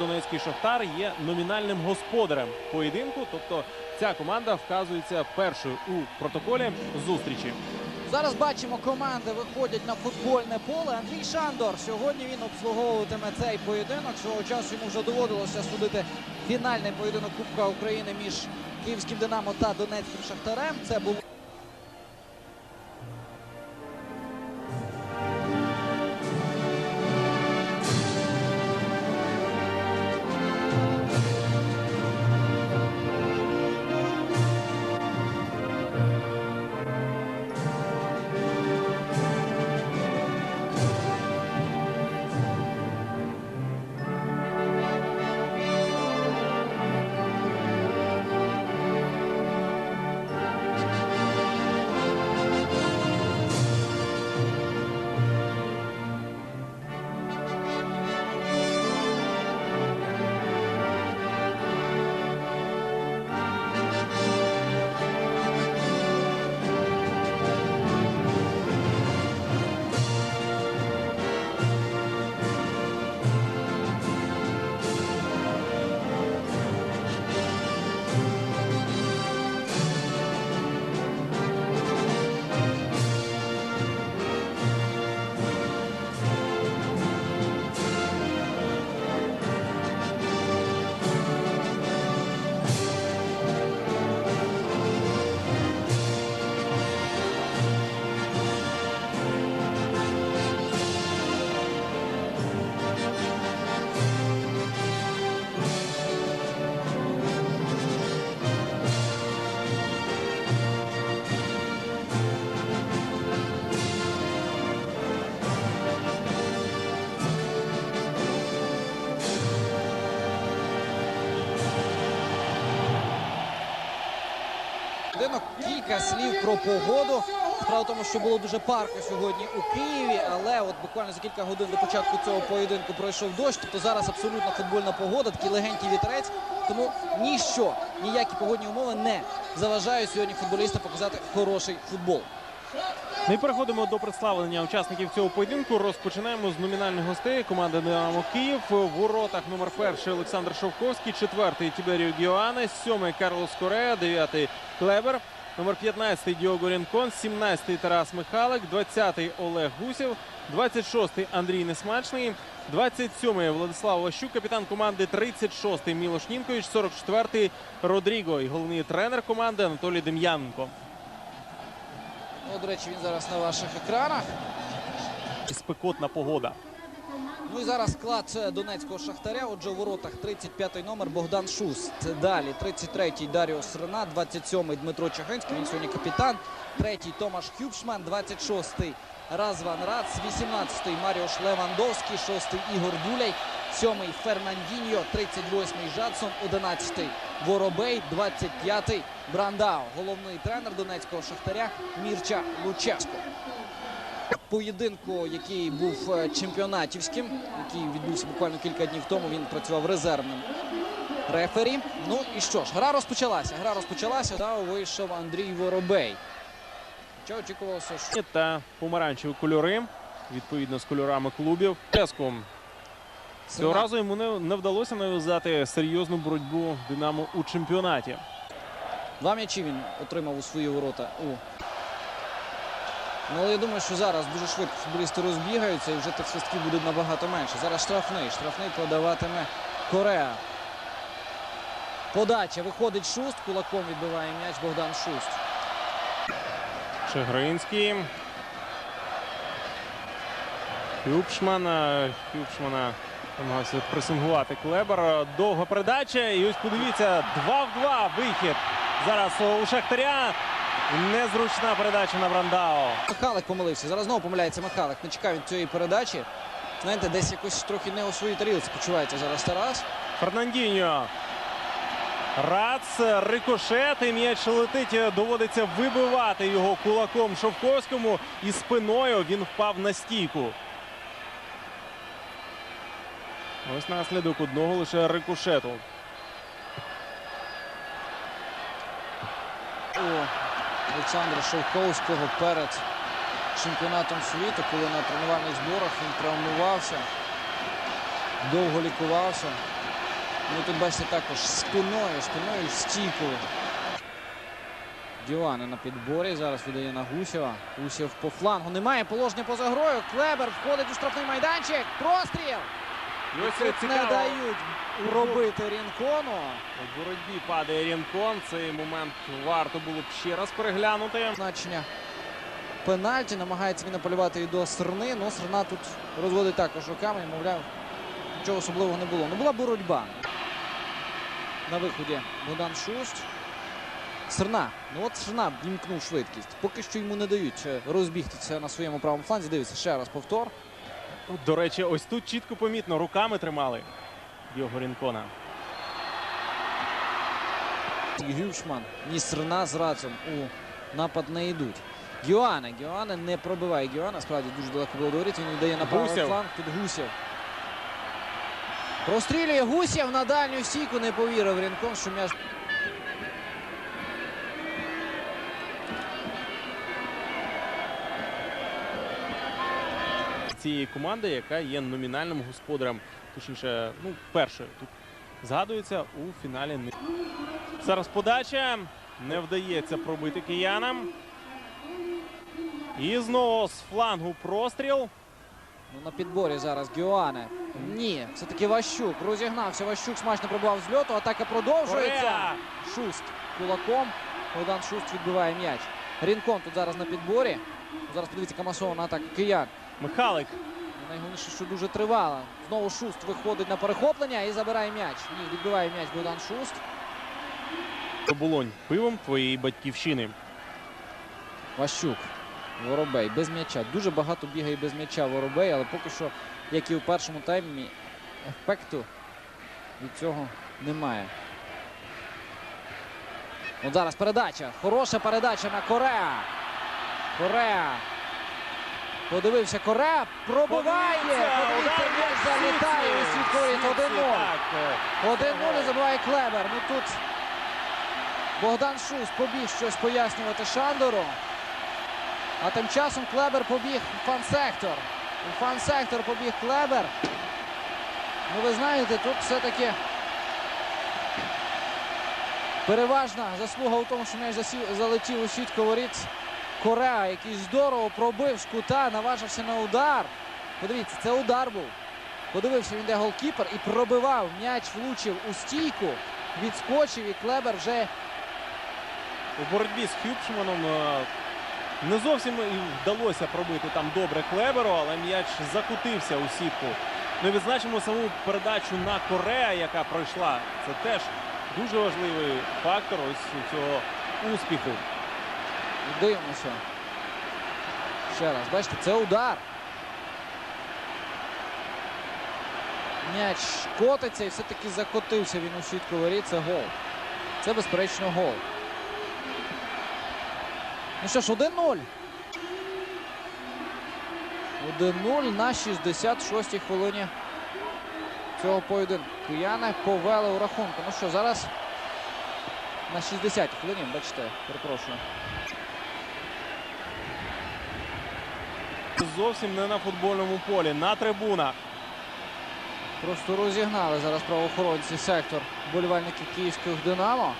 Донецький Шахтар є номінальним господарем поєдинку. Тобто ця команда вказується першою у протоколі зустрічі. Зараз бачимо, команди виходять на футбольне поле. Андрій Шандор сьогодні він обслуговуватиме цей поєдинок. Свого часу йому вже доводилося судити фінальний поєдинок Кубка України між Київським Динамо та Донецьким Шахтарем. Це було поєдинок. Кілька слів про погоду. Справа в тому, що було дуже парко сьогодні у Києві, але от буквально за кілька годин до початку цього поєдинку пройшов дощ. Тобто зараз абсолютно футбольна погода, такий легенький вітерець. Тому ніщо, ніякі погодні умови не заважають сьогодні футболістам показати хороший футбол. Ми переходимо до представлення учасників цього поєдинку. Розпочинаємо з номінальних гостей команди Динамо Київ. В воротах номер перший Олександр Шовковський, четвертий Тіберіо Гіоане, сьомий Карлос Корея, дев'ятий Клебер, номер 15 Діого Рінкон, 17 Тарас Михалик, 20 Олег Гусєв, 26 Андрій Несмачний, 27 Владислав Ващук, капітан команди 36 Мілош Нінкович, 44 Родріго і головний тренер команди Анатолій Дем'яненко. Ну, до речі, він зараз на ваших екранах. Спекотна погода. Ну і зараз склад е, донецького шахтаря. Отже, у воротах 35-й номер Богдан Шус. Далі 33-й Даріо Срена, 27-й Дмитро Чахинський. Він сьогодні капітан. Третій Томаш Хюбшман, 26-й Разван Рац, 18-й Маріош Левандовський, 6-й Ігор Дюляй, 7-й Фернандіньо, 38-й Жадсон, 11-й Воробей, 25-й Брандау. Головний тренер донецького шахтаря Мірча Луческо поєдинку, який був е, чемпіонатівським, який відбувся буквально кілька днів тому. Він працював резервним рефері. Ну і що ж, гра розпочалася. Гра розпочалася. Та вийшов Андрій Воробей. Що очікувалося, що та помаранчеві кольори, відповідно з кольорами клубів. Теску цього разу йому не, не вдалося нав'язати серйозну боротьбу Динамо у чемпіонаті. два м'ячі він отримав у свої ворота. У Ну, але я думаю, що зараз дуже швидко футболісти розбігаються і вже тих свистків буде набагато менше. Зараз штрафний. Штрафний подаватиме Корея. Подача. Виходить Шуст. Кулаком відбиває м'яч Богдан Шуст. Шегринський. Хюбшман. Хюбшмана намагався пресингувати Клебер. Довга передача. І ось подивіться, 2 в 2 вихід. Зараз у Шахтаря. Незручна передача на Брандау. Михалик помилився. Зараз знову помиляється Михалик. Не чекав від цієї передачі. Знаєте, десь якось трохи не у своїй тарілці почувається зараз Тарас. Фернандіньо. Рац, рикошет, і м'яч летить. Доводиться вибивати його кулаком Шовковському. І спиною він впав на стійку. Ось наслідок одного лише рикошету. Олександра Шовковського перед чемпіонатом світу, коли на тренувальних зборах він травмувався. довго лікувався. Ну тут бачите також спиною, спиною в стійку. Діоане на підборі. Зараз віддає на Гусєва. Гусєв по флангу. Немає положення поза грою. Клебер входить у штрафний майданчик. Простріл! Ось не дають робити Рінкону. У боротьбі падає Рінкон. Цей момент варто було б ще раз переглянути. Значення пенальті. Намагається він апелювати і до Срни. Ну, Срна тут розводить також руками. і, Мовляв, нічого особливого не було. Ну була боротьба. На виході Богдан Шуст. Срна. Ну от Срна вімкнув швидкість. Поки що йому не дають е, розбігтися на своєму правому фланзі. Дивіться, ще раз повтор. До речі, ось тут чітко помітно, руками тримали його Рінкона. Гюшман, ні Срна з Рацем у напад не йдуть. Гіоане. Гіоане не пробиває Гіоана. Справді дуже далеко було до воріт. Він віддає на правий фланг. Тут Гусєв. Прострілює Гусєв на дальню стійку. Не повірив Рінкон, що м'яч. цієї команди, яка є номінальним господарем, точніше, ну, першою тут згадується у фіналі. Зараз подача не вдається пробити киянам. І знову з флангу простріл. Ну, на підборі зараз Гіоане. Ні, все-таки Ващук. Розігнався. Ващук смачно пробував з льоту. Атака продовжується. Корея! Шуст кулаком. Богдан Шуст відбиває м'яч. Рінкон тут зараз на підборі. Зараз подивіться, яка масована атака киян. Михалик. Найголовніше, що дуже тривала. Знову Шуст виходить на перехоплення і забирає м'яч. Ні, відбиває м'яч Богдан Шуст. Оболонь пивом твоєї батьківщини. Ващук. Воробей без м'яча. Дуже багато бігає без м'яча Воробей, але поки що, як і у першому таймі, ефекту від цього немає. От зараз передача. Хороша передача на Кореа. Кореа. Подивився Кореа. Пробиває. Подивіться, залітає у світкові сітці, 1-0. 1-0 забиває Клебер. Ну тут Богдан Шус побіг щось пояснювати Шандору. А тим часом Клебер побіг у фан-сектор. У фан-сектор побіг Клебер. Ну ви знаєте, тут все-таки переважна заслуга у тому, що м'яч залетів у сітку воріт Кореа, який здорово пробив з кута, наважився на удар. Подивіться, це удар був. Подивився він, де голкіпер і пробивав. М'яч влучив у стійку, відскочив і Клебер вже У боротьбі з Хюбшманом е, не зовсім вдалося пробити там добре Клеберу, але м'яч закутився у сітку. І відзначимо саму передачу на Корея, яка пройшла. Це теж дуже важливий фактор ось цього успіху. Дивимося. Ще раз, бачите, це удар. М'яч котиться і все-таки закотився він у сітку воріт. Це гол. Це безперечно гол. Ну що ж, 1-0. 1-0 на 66-й хвилині цього поєдинку. Кияни повели у рахунку. Ну що, зараз на 60-й хвилині, бачите, перепрошую. Зовсім не на футбольному полі, на трибунах. Просто розігнали зараз правоохоронці сектор болівальників київських Динамо.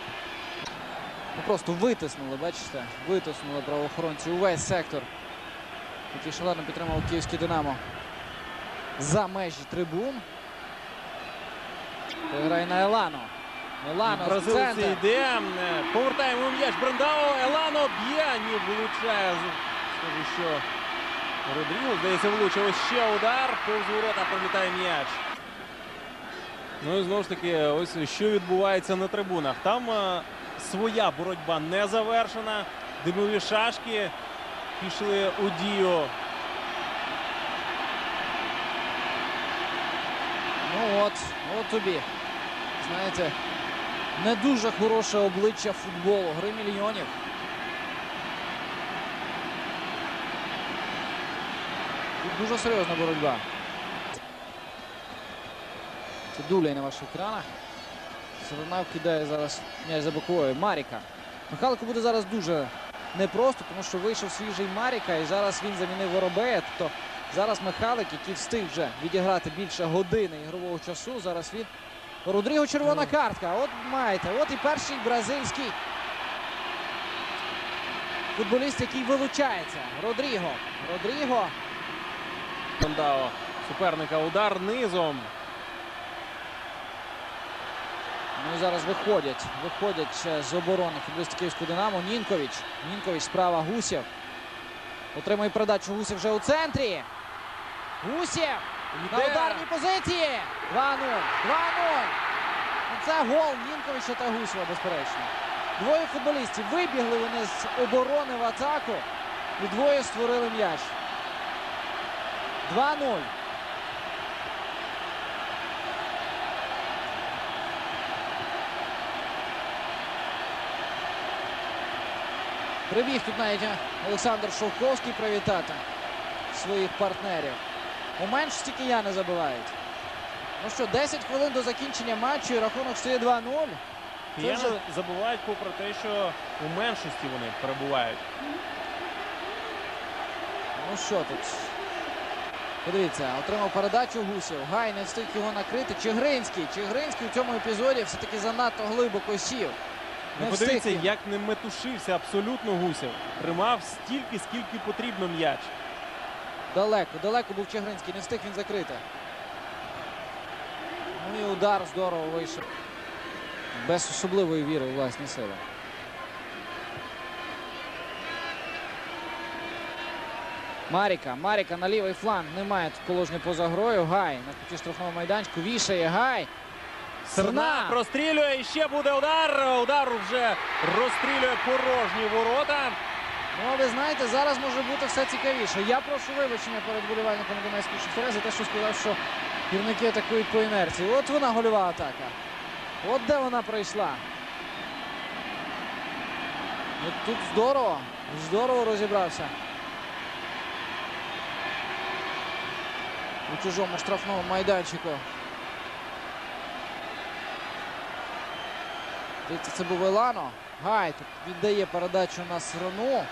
Ну, просто витиснули, бачите? Витиснули правоохоронці увесь сектор, який шалено підтримав київське Динамо за межі трибун. Грає на Елано. Елано з Бразилець йде. Повертаємо м'яч Брендао. Елано б'є. Ні, влучає. Скажу, що Родріго, здається, влучив ще удар. Повз ворота пролітає м'яч. Ну і знову ж таки, ось що відбувається на трибунах. Там е, своя боротьба не завершена. Димові шашки пішли у дію. Ну от, от тобі. Знаєте, не дуже хороше обличчя футболу, гри мільйонів. Тут дуже серйозна боротьба. Це дулей на ваших екранах. Сарнав кидає зараз м'яч за боковою. Маріка. Михайлику буде зараз дуже непросто, тому що вийшов свіжий Маріка і зараз він замінив Воробея. Тобто Зараз Михайлик, який встиг вже відіграти більше години ігрового часу. Зараз він Родріго червона картка. От маєте. От і перший бразильський футболіст, який вилучається. Родріго. Родріго. Дао суперника удар низом. Ну і зараз виходять. Виходять е, з оборони футболісти Київського Динамо. Нінкович. Нінкович справа Гусєв. Отримує передачу Гусєв вже у центрі. Гусєв на ударній позиції. 2-0. 2-0. Ну, Це гол Нінковича та Гусєва, безперечно. Двоє футболістів вибігли вони з оборони в атаку. І двоє створили м'яч. 2-0. Прибіг тут навіть Олександр Шовковський привітати своїх партнерів. У меншості кияни забивають. Ну що, 10 хвилин до закінчення матчу і рахунок стає 2-0. Кияни вже- забувають попри те, що у меншості вони перебувають. Ну що тут? Подивіться, отримав передачу Гусєв. Гай не встиг його накрити. Чигринський. Чигринський у цьому епізоді все-таки занадто глибоко сів. Ну, подивіться, встиг як не метушився абсолютно Гусєв. Тримав стільки, скільки потрібно м'яч. Далеко, далеко був Чигринський, не встиг він закрити. Ну і удар здорово вийшов. Без особливої віри у власні сили. Маріка, Маріка на лівий фланг. Немає тут положення поза грою. Гай на куті штрафного майданчику. Вішає Гай. Серна прострілює і ще буде удар. Удар вже розстрілює порожні ворота. Ну, ви знаєте, зараз може бути все цікавіше. Я прошу вибачення перед болівальником Донецького Шахтаря за те, що сказав, що гірники атакують по інерції. От вона гольова атака. От де вона пройшла. От тут здорово. Здорово розібрався. У чужому штрафному майданчику. Здається, це був Елано. Гай тут віддає передачу на Срону.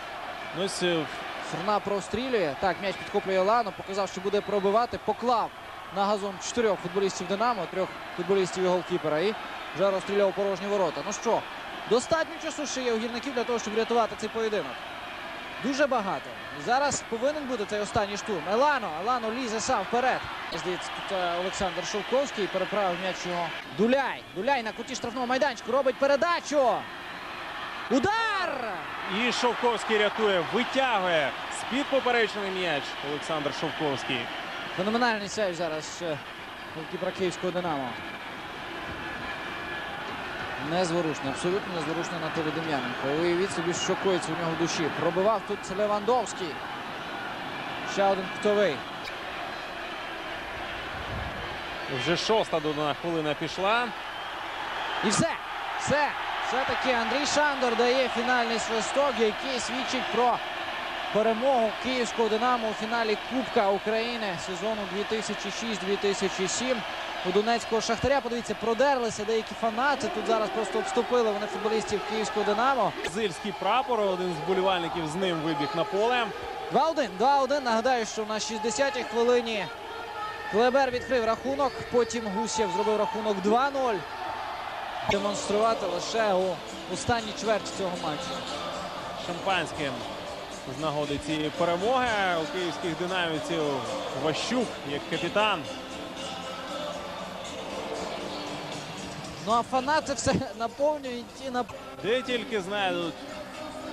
Ну, е, Срна прострілює. Так, м'яч підхоплює Лано, показав, що буде пробивати. Поклав на газон чотирьох футболістів Динамо, трьох футболістів і голкіпера. І вже розстріляв порожні ворота. Ну що, достатньо часу ще є у гірників для того, щоб врятувати цей поєдинок. Дуже багато. Зараз повинен бути цей останній штурм. Елано, Елано лізе сам вперед. Здається, тут е, Олександр Шовковський переправив м'яч його. Дуляй. Дуляй на куті штрафного майданчику робить передачу. Удар! і Шовковський рятує, витягує з-під поперечний м'яч Олександр Шовковський. Феноменальний сейв зараз е, голкіпера Київського Динамо. Незворушний, абсолютно незворушний Анатолій Дем'яненко. Уявіть собі, що коїться у нього в душі. Пробивав тут Левандовський. Ще один кутовий. Вже шоста додана хвилина пішла. І все. Все. Все-таки Андрій Шандор дає фінальний свисток, який свідчить про перемогу київського Динамо у фіналі Кубка України сезону 2006-2007. У Донецького Шахтаря, подивіться, продерлися деякі фанати. Тут зараз просто обступили вони футболістів київського Динамо. Зильський прапор, один з болівальників з ним вибіг на поле. 2-1. 2-1. Нагадаю, що на 60-й хвилині Клебер відкрив рахунок. Потім Гусєв зробив рахунок 2-0. Демонструвати лише у останній чверті цього матчу. Шампанське з нагоди цієї перемоги у київських динамівців Ващук як капітан. Ну а фанати все наповнюють і нап... Де тільки знайдуть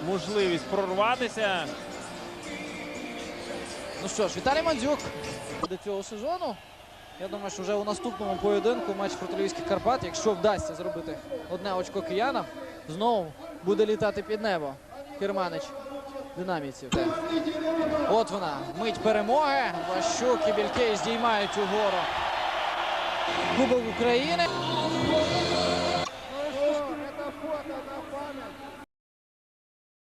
можливість прорватися. Ну що ж, Віталій Мандзюк до цього сезону. Я думаю, що вже у наступному поєдинку матч проти Львівських Карпат, якщо вдасться зробити одне очко киянам, знову буде літати під небо. Керманич динамівців. От вона, мить перемоги. Ващук і Бількей здіймають угору Кубок України.